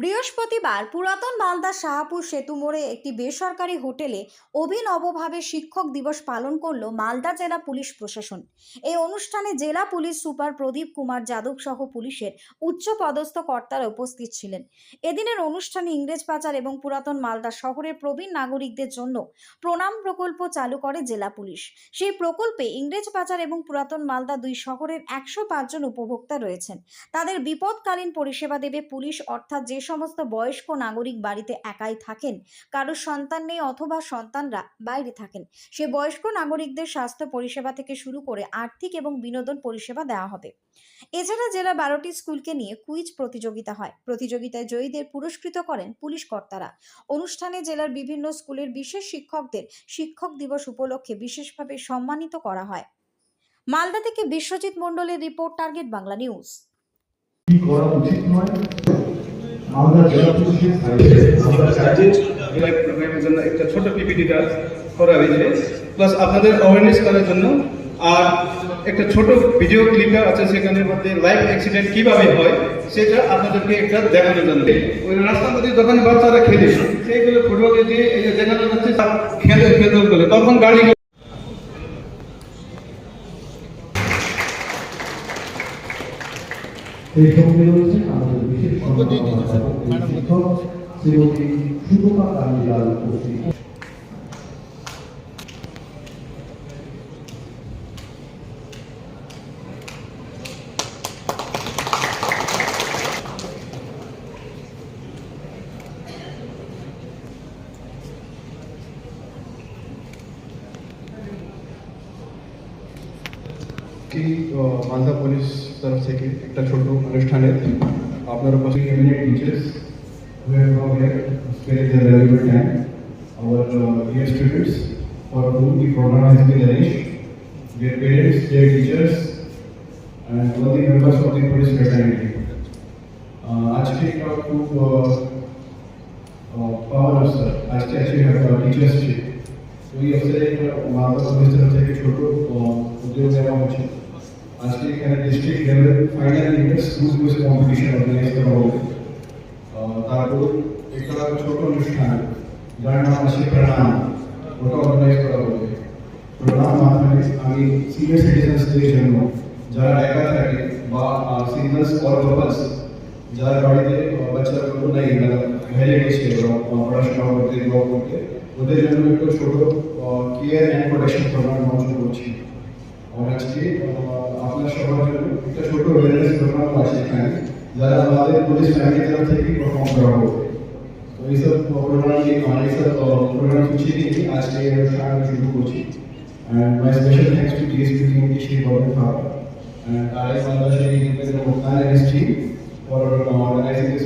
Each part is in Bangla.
বৃহস্পতিবার পুরাতন মালদা শাহাপুর সেতু মোড়ে একটি বেসরকারি হোটেলে অভিনবভাবে শিক্ষক দিবস পালন করল মালদা জেলা পুলিশ প্রশাসন। এই অনুষ্ঠানে জেলা পুলিশ সুপার প্রদীপ কুমার যাদব সহ পুলিশের উচ্চ পদস্থ কর্তারা উপস্থিত ছিলেন। এদিনের অনুষ্ঠানে ইংরেজ বাজার এবং পুরাতন মালদা শহরের প্রবীণ নাগরিকদের জন্য প্রণাম প্রকল্প চালু করে জেলা পুলিশ। সেই প্রকল্পে ইংরেজ বাজার এবং পুরাতন মালদা দুই শহরের একশো পাঁচজন উপভোক্তা রয়েছেন। তাদের বিপদকালীন পরিষেবা দেবে পুলিশ, অর্থাৎ যে সমস্ত বয়স্ক নাগরিক বাড়িতে একাই থাকেন, কারোর সন্তান নেই অথবা সন্তানরা বাইরে থাকেন। সে বয়স্ক নাগরিকদের স্বাস্থ্য পরিষেবা থেকে শুরু করে আর্থিক এবং বিনোদন পরিষেবা দেওয়া হবে। এছাড়া জেলা বারোটি স্কুলকে নিয়ে কুইজ প্রতিযোগিতা হয়। প্রতিযোগিতায় জয়ীদের পুরস্কৃত করেন পুলিশ কর্তারা। অনুষ্ঠানে জেলার বিভিন্ন স্কুলের বিশেষ শিক্ষকদের শিক্ষক দিবস উপলক্ষে বিশেষভাবে সম্মানিত করা হয়। মালদা থেকে বিশ্বজিৎ মণ্ডলের রিপোর্ট, টার্গেট বাংলা নিউজ। করা প্লাস আপনাদের অ্যাওয়ারনেস করার জন্য আর একটা ছোট ভিডিও ক্লিপটা আছে সেখানের মধ্যে লাইভ অ্যাক্সিডেন্ট কীভাবে হয়, সেটা আপনাদেরকে একটা দেখানোর জন্য। ওই রাস্তার মধ্যে বাচ্চারা খেলে, সেইগুলো ফুটবলে দিয়ে দেখানো যাচ্ছে খেলে, তখন গাড়ি এই সঙ্গে রয়েছেন আমাদের বিশেষ সম্মাননা শিক্ষক শ্রীমতী সুতপা কান্দিলাল উপস্থিত। की मालदा पोलीस तरफ़ से की एक छोटू अनुष्ठान आहे आपणार teachers our dear students for whom the program has been arranged their parents their teachers and all the members of the police fraternity uh, आज के का खूप पावन अवसर आज के असे टीचर्स चे तो ये अवसर एक मालदा पोलीस तरफ़ से छोटू उद्योग देवा उचित এখানে district level final inter school quiz competition organise করা হবে আহ, তারপর একটা ছোট অনুষ্ঠান যার নাম আছে প্রণাম ওটা অর্গানাইজ করা হবে প্রণাম মাধ্যমে আমি সিনিয়র সিটিজেন্সদের জন্য যারা একা থাকে বা সিঙ্গলস অর কাপলস যার বাড়িতে আহ, বাচ্চাগুলো নেই তারা হেরে গেছে ওরা আহ, পড়াশোনা করতে জব করতে ওদের জন্য একটু ছোট care and protection programme launch করছি আপনার যারা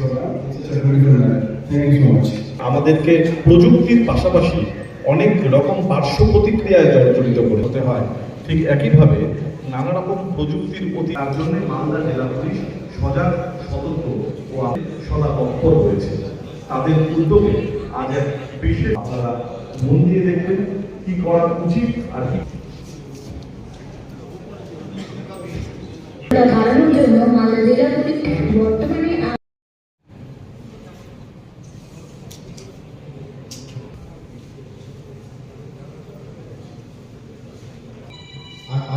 করা মাচ আমাদেরকে প্রযুক্তির পাশাপাশি অনেক রকম পার্শ্ব প্রতিক্রিয়ায় জর্জরিত করতে হয়। ঠিক একইভাবে নানা রকম প্রযুক্তির প্রতি তার জন্য মালদা জেলা পুলিশ সজাগ, সতর্ক ও সদা তৎপর রয়েছে তাদের উদ্যোগে আজ এক বিশেষ আপনারা মন দিয়ে দেখবেন কি করা উচিত আর কি। জন্য মালদা জেলা পুলিশ বর্তমানে আ- আর পাঁচ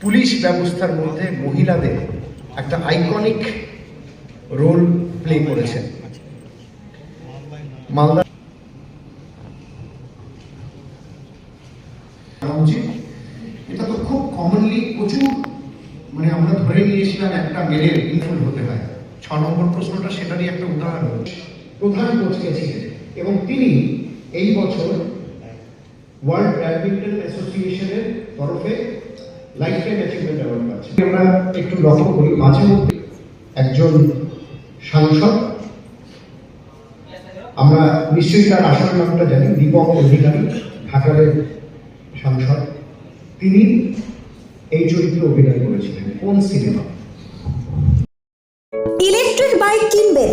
পুলিশ ব্যবস্থার মধ্যে মহিলাদের একটা আইকনিক রোল প্লে করেছেন। এটা তো খুব কমনলি প্রচুর মানে আমরা একটা হতে নম্বর প্রশ্নটা সেটারই একটা উদাহরণ। ছিলেন। এবং তিনি এই বছর ওয়ার্ল্ড ব্যাডমিন্টন অ্যাসোসিয়েশনের তরফে লাইফ টাইম অ্যাচিভমেন্ট অ্যাওয়ার্ড পাচ্ছেন আমরা একটু লক্ষ্য করি, মাঝে মধ্যে একজন সাংসদ, আমরা নিশ্চয়ই তার আসল নামটা জানি, দীপক অধিকারী, ঢাকারের সাংসদ। তিনি এই চরিত্রে অভিনয় করেছিলেন, কোন সিনেমা? ইলেকট্রিক বাইক কিনবেন